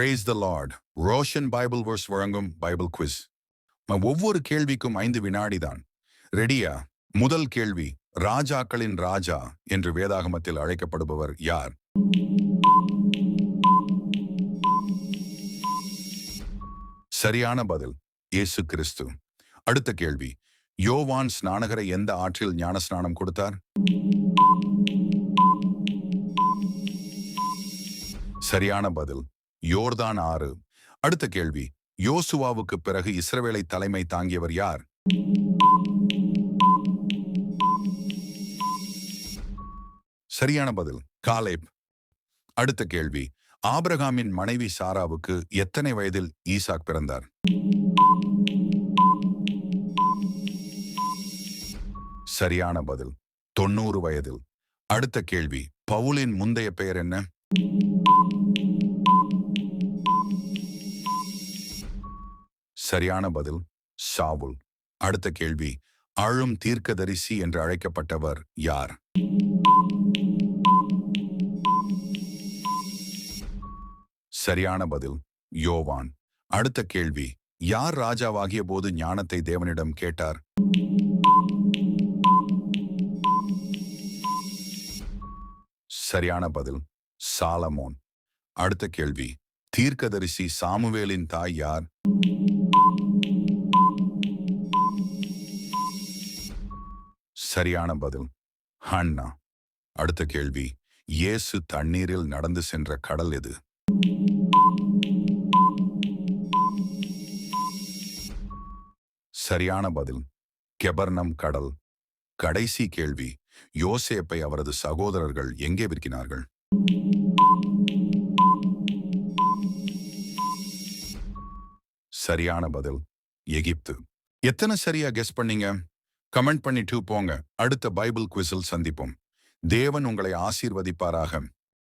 Praise the Lord Roshan Bible verse வழங்கும் Bible quiz ஒவ்வொரு கேள்விக்கும் ஐந்து வினாடிதான் ரெடியா? முதல் கேள்வி ராஜாக்களின் ராஜா என்று வேதாகமத்தில் அழைக்கப்படுபவர் யார்? சரியான பதில் இயேசு கிறிஸ்து. அடுத்த கேள்வி யோவான் ஸ்நானகரை எந்த ஆற்றில் ஞானஸ்நானம் கொடுத்தார்? சரியான பதில் யோர்தான் ஆறு. அடுத்த கேள்வி. யோசுவாவுக்கு பிறகு இஸ்ரவேலை தலைமை தாங்கியவர் யார்? சரியான பதில். காலேப். அடுத்த கேள்வி. ஆபிரகாமின் மனைவி சாராவுக்கு எத்தனை வயதில் ஈசாக் பிறந்தார்? சரியான பதில். தொண்ணூறு வயதில். அடுத்த கேள்வி. பவுலின் முந்தைய பெயர் என்ன? சரியான பதில் சாவுல். அடுத்த கேள்வி ஆழும் தீர்க்கதரிசி என்று அழைக்கப்பட்டவர் யார்? சரியான பதில் யோவான். அடுத்த கேள்வி யார் ராஜாவாகிய போது ஞானத்தை தேவனிடம் கேட்டார்? சரியான பதில் சாலமோன். அடுத்த கேள்வி தீர்க்கதரிசி சாமுவேலின் தாய் யார்? சரியான பதில். ஹன்னா அடுத்த கேள்வி. இயேசு தண்ணீரில் நடந்து சென்ற கடல் எது? சரியான பதில். கெபர்னம் கடல். கடைசி கேள்வி. யோசேப்பை அவரது சகோதரர்கள் எங்கே விற்கினார்கள்? சரியான பதில். எகிப்து. எத்தனை சரியா கெஸ் பண்ணீங்க? கமெண்ட் பண்ணிட்டு போங்க. அடுத்த பைபிள் குவிசில் சந்திப்போம். தேவன் உங்களை ஆசீர்வதிப்பாராக.